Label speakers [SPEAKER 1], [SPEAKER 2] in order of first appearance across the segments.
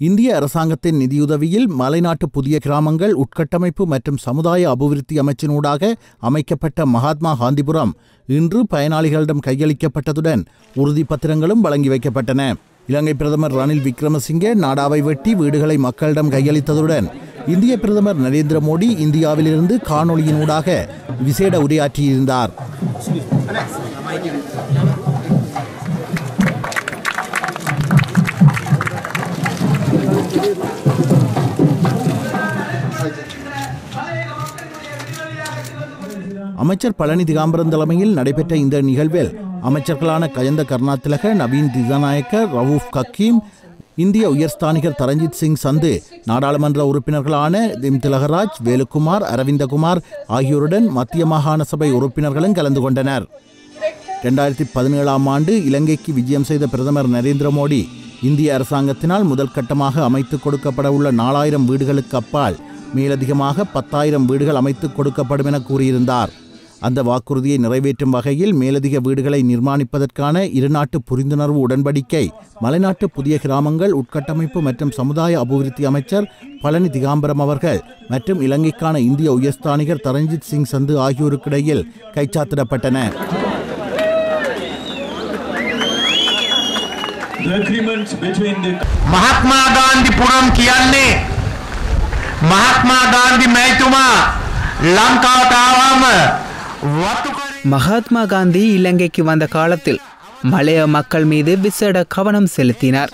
[SPEAKER 1] இந்திய அரசாங்கத்தின் நிதியுதவியில் மலைநாட்டு புதிய கிராமங்கள் உட்கட்டமைப்பு மற்றும் சமுதாய அபிவிருத்தி அமைச்சினூடாக அமைக்கப்பட்ட மகாத்மா காந்திபுரம் இன்று பயனாளிகளிடம் கையளிக்கப்பட்டதுடன் உறுதிப்பத்திரங்களும் வழங்கி வைக்கப்பட்டன. இலங்கை பிரதமர் ரணில் விக்ரமசிங்கே நாடாவை வெட்டி வீடுகளை மக்களிடம் கையளித்ததுடன் இந்திய பிரதமர் நரேந்திர மோடி இந்தியாவிலிருந்து காணொளியினூடாக விசேட உரையாற்றியிருந்தார். அமைச்சர் பழனி திகாம்பரம் தலைமையில் நடைபெற்ற இந்த நிகழ்வில் அமைச்சர்களான கயந்த கருணாதிலக நவீன் திசாநாயக்கர் ரவூஃப் கக்கீம் இந்திய உயர்ஸ்தானிகர் தரஞ்சித் சிங் சந்து நாடாளுமன்ற உறுப்பினர்களான திம் திலகராஜ் வேலுக்குமார் அரவிந்தகுமார் ஆகியோருடன் மத்திய மாகாண சபை உறுப்பினர்களும் கலந்து கொண்டனர். ரெண்டாயிரத்தி பதினேழாம் ஆண்டு இலங்கைக்கு விஜயம் செய்த பிரதமர் நரேந்திர மோடி இந்திய அரசாங்கத்தினால் முதல் கட்டமாக அமைத்துக் கொடுக்கப்பட உள்ள நாலாயிரம் வீடுகளுக்கு அப்பால் மேலதிகமாக பத்தாயிரம் வீடுகள் அமைத்துக் கொடுக்கப்படும் என கூறியிருந்தார் அந்த வாக்குறுதியை நிறைவேற்றும் வகையில் மேலதிக வீடுகளை நிர்மாணிப்பதற்கான இருநாட்டு புரிந்துணர்வு உடன்படிக்கை மலைநாட்டு புதிய கிராமங்கள் உட்கட்டமைப்பு மற்றும் சமுதாய அபிவிருத்தி அமைச்சர் பழனி திகாம்பரம் அவர்கள் மற்றும் இலங்கைக்கான இந்திய உயர்ஸ்தானிகர் Taranjit Singh Sandhu ஆகியோருக்கிடையில் கைச்சாத்திடப்பட்டன
[SPEAKER 2] The agreement between the
[SPEAKER 3] මහත්මා ගාන්ධි පුරම් කියන්නේ
[SPEAKER 4] மகாத்மா காந்தி இலங்கைக்கு வந்த காலத்தில் மலைய மக்கள் மீது விசேட கவனம் செலுத்தினார்.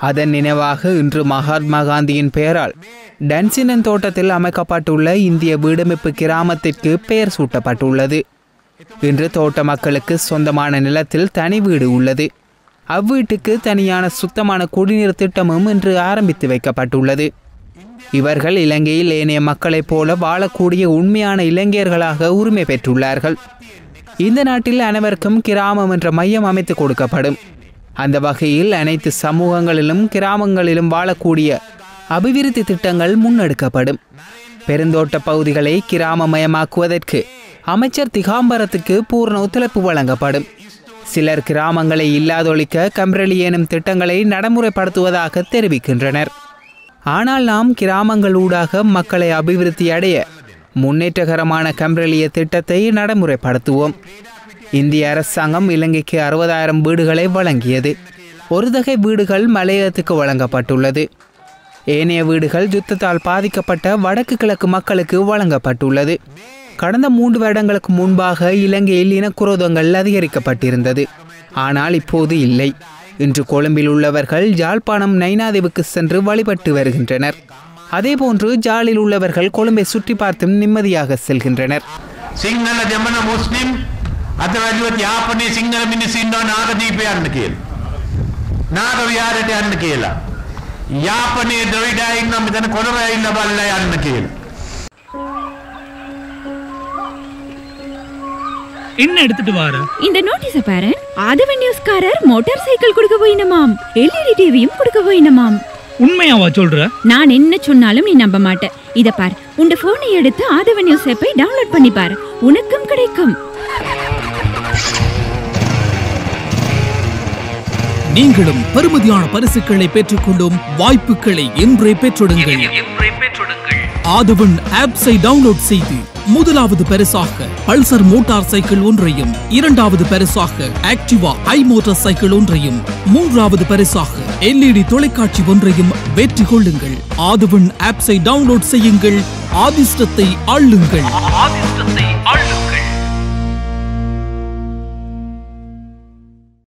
[SPEAKER 4] அதன் நினைவாக இன்று மகாத்மா காந்தியின் பெயரால் டன்சினன் தோட்டத்தில் அமைக்கப்பட்டுள்ள இந்திய வீடமைப்பு கிராமத்திற்கு பெயர் சூட்டப்பட்டுள்ளது. இன்று தோட்ட மக்களுக்கு சொந்தமான நிலத்தில் தனி வீடு உள்ளது. அவ்வீட்டுக்கு தனியான சுத்தமான குடிநீர் திட்டமும் இன்று ஆரம்பித்து வைக்கப்பட்டுள்ளது. இவர்கள் இலங்கையில் ஏனைய மக்களைப் போல வாழக்கூடிய உண்மையான இளைஞர்களாக உரிமை பெற்றுள்ளார்கள். இந்த நாட்டில் அனைவருக்கும் கிராமம் என்ற மையம் அமைத்து கொடுக்கப்படும். அந்த வகையில் அனைத்து சமூகங்களிலும் கிராமங்களிலும் வாழக்கூடிய அபிவிருத்தி திட்டங்கள் முன்னெடுக்கப்படும். பெருந்தோட்ட பகுதிகளை கிராமமயமாக்குவதற்கு அமைச்சர் திகாம்பரத்துக்கு பூர்ண ஒத்துழைப்பு வழங்கப்படும். சிலர் கிராமங்களை இல்லாதொழிக்க கம்ரலி எனும் திட்டங்களை நடைமுறைப்படுத்துவதாக தெரிவிக்கின்றனர். ஆனால் நாம் கிராமங்களூடாக மக்களை அபிவிருத்தி அடைய முன்னேற்றகரமான கம்ரலிய திட்டத்தை நடைமுறைப்படுத்துவோம். இந்திய அரசாங்கம் இலங்கைக்கு அறுபதாயிரம் வீடுகளை வழங்கியது. ஒரு தகை வீடுகள் மலையகத்துக்கு வழங்கப்பட்டுள்ளது. ஏனைய வீடுகள் யுத்தத்தால் பாதிக்கப்பட்ட வடக்கு கிழக்கு மக்களுக்கு வழங்கப்பட்டுள்ளது. கடந்த மூன்று வருடங்களுக்கு முன்பாக இலங்கையில் இனக்குரோதங்கள் அதிகரிக்கப்பட்டிருந்தது. ஆனால் இப்போது இல்லை. இன்று கொழும்பில் உள்ளவர்கள் யாழ்ப்பாணம் நைனாதேவுக்கு சென்று வழிபட்டு வருகின்றனர் அதேபோன்று ஜாலில் உள்ளவர்கள் கொழும்பை சுற்றி பார்த்தும் நிம்மதியாக செல்கின்றனர்
[SPEAKER 3] සිංහල දෙමන මුස්ලිම් අත වැදුවත් යාපනයේ සිංහල මිනිස්සු ඉන්නවා නාගදීප යන්න කියලා. නාග විහාරයට යන්න කියලා. යාපනයේ ද්‍රවිඩා ඉන්න මෙතන කොළඹ ඉන්න බල්ලා යන්න කියලා.
[SPEAKER 5] என்ன எடுத்துட்டு வார
[SPEAKER 6] இந்த நோட்டீஸ பாரு. ஆதவன் நியூஸ்காரர் மோட்டார் சைக்கிள் கொடுக்க போயினமாம். எல்இடி டிவியும் கொடுக்க போயினமாம்.
[SPEAKER 5] உண்மையாவா சொல்ற?
[SPEAKER 6] நான் என்ன சொன்னாலும் நீ நம்ப மாட்ட. இத பார் உன் போனை எடுத்து ஆதவன் நியூஸ் ஆப்பை டவுன்லோட் பண்ணி பாரு. உனக்கும் கிடைக்கும்.
[SPEAKER 7] நீங்களும் பெறுமதியான பரிசுகளை பெற்றுக்கொள்ளும் வாய்ப்புகளை இன்றே பெற்றொடுங்கள். ஆதவன் ஆப்ஸை டவுன்லோட் செய்து முதலாவது பரிசாக பல்சர் மோட்டார் சைக்கிள் ஒன்றையும் இரண்டாவது பரிசாக ஆக்டிவா ஐ மோட்டார் சைக்கிள் ஒன்றையும் மூன்றாவது பரிசாக எல்இடி தொலைக்காட்சி ஒன்றையும் வெற்றி கொள்ளுங்கள் ஆதவன் ஆப்ஸை டவுன்லோட் செய்யுங்கள். ஆதிஷ்டத்தை ஆளுங்கள்